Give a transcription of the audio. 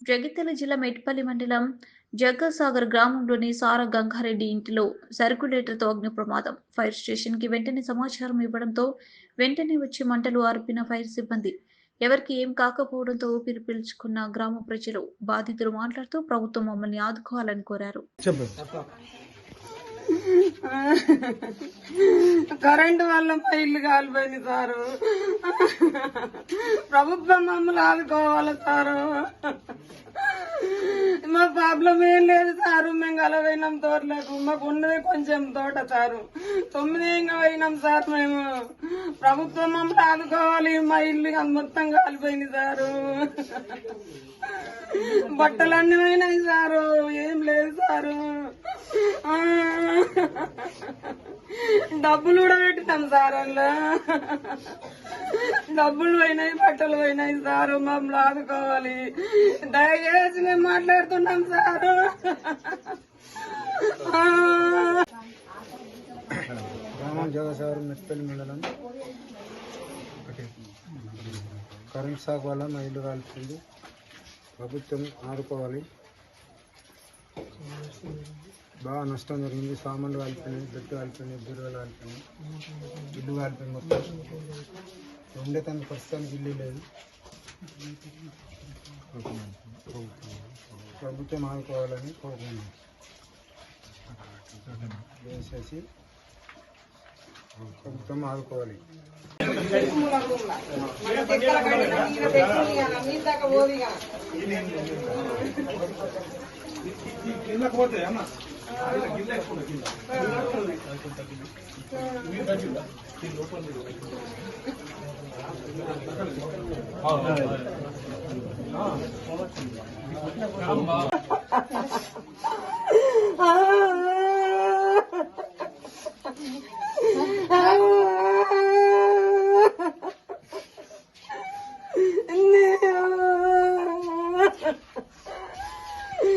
జగిత్యాల జిల్లా మెట్పల్లి మండలం జగ్గసాగర్ గ్రామంలోని సారా గంగారెడ్డి ఇంటిలో సర్కులేటర్తో అగ్ని ప్రమాదం ఫైర్ స్టేషన్కి వెంటనే సమాచారం ఇవ్వడంతో వెంటనే వచ్చి మంటలు ఆర్పిన ఫైర్ సిబ్బంది. ఎవరికి ఏం కాకపోవడంతో ఊపిరి పీల్చుకున్న గ్రామ ప్రజలు బాధితులు మాట్లాడుతూ ప్రభుత్వం మమ్మల్ని ఆదుకోవాలని కోరారు. కరెంటు వల్ల మా ఇల్లు కాలిపోయింది సారు. ప్రభుత్వం మమ్మల్ని ఆదుకోవాలి సారు మా ప్రాబ్లం ఏం లేదు సారు మేము కలవైనాం తోటలకు మాకు ఉన్నది కొంచెం తోట సారు తొమ్మిది ఇంకా పోయినాం సార్ మేము. ప్రభుత్వం మమ్మల్ని ఆదుకోవాలి. మా ఇల్లు మొత్తం కాలిపోయింది సారు. బట్టలన్నీ పోయినాయి సారు. ఏం లేదు సారు. డబ్బులు కూడా పెట్టినాం సార్ అందులో. డబ్బులు పోయినాయి బట్టలు పోయినాయి సారు మమ్మల్ని ఆదుకోవాలి. దయచేసి మేము మాట్లాడుతున్నాం సారు. గ్రామం జగసాగరం మెట్పల్లి మండలం. కరెంట్ షాక్ వల్ల మా ఇల్లు కాల్చింది. ప్రభుత్వం ఆడుకోవాలి బాగా నష్టం జరిగింది. సామాన్లు కాలిపోయినాయి బెట్టు కాలిపోయినాయి బీరువాలు కాలిపోయినాయి ఇల్లు కాలిపోయింది మొత్తం. ఉండే తన ప్రస్తుతానికి ఇల్లు లేదు. ప్రభుత్వం ఆడుకోవాలని కోరుకున్నాను దయచేసి ప్రభుత్వం ఆడుకోవాలి కిందకు పోతే అన్న ねえ。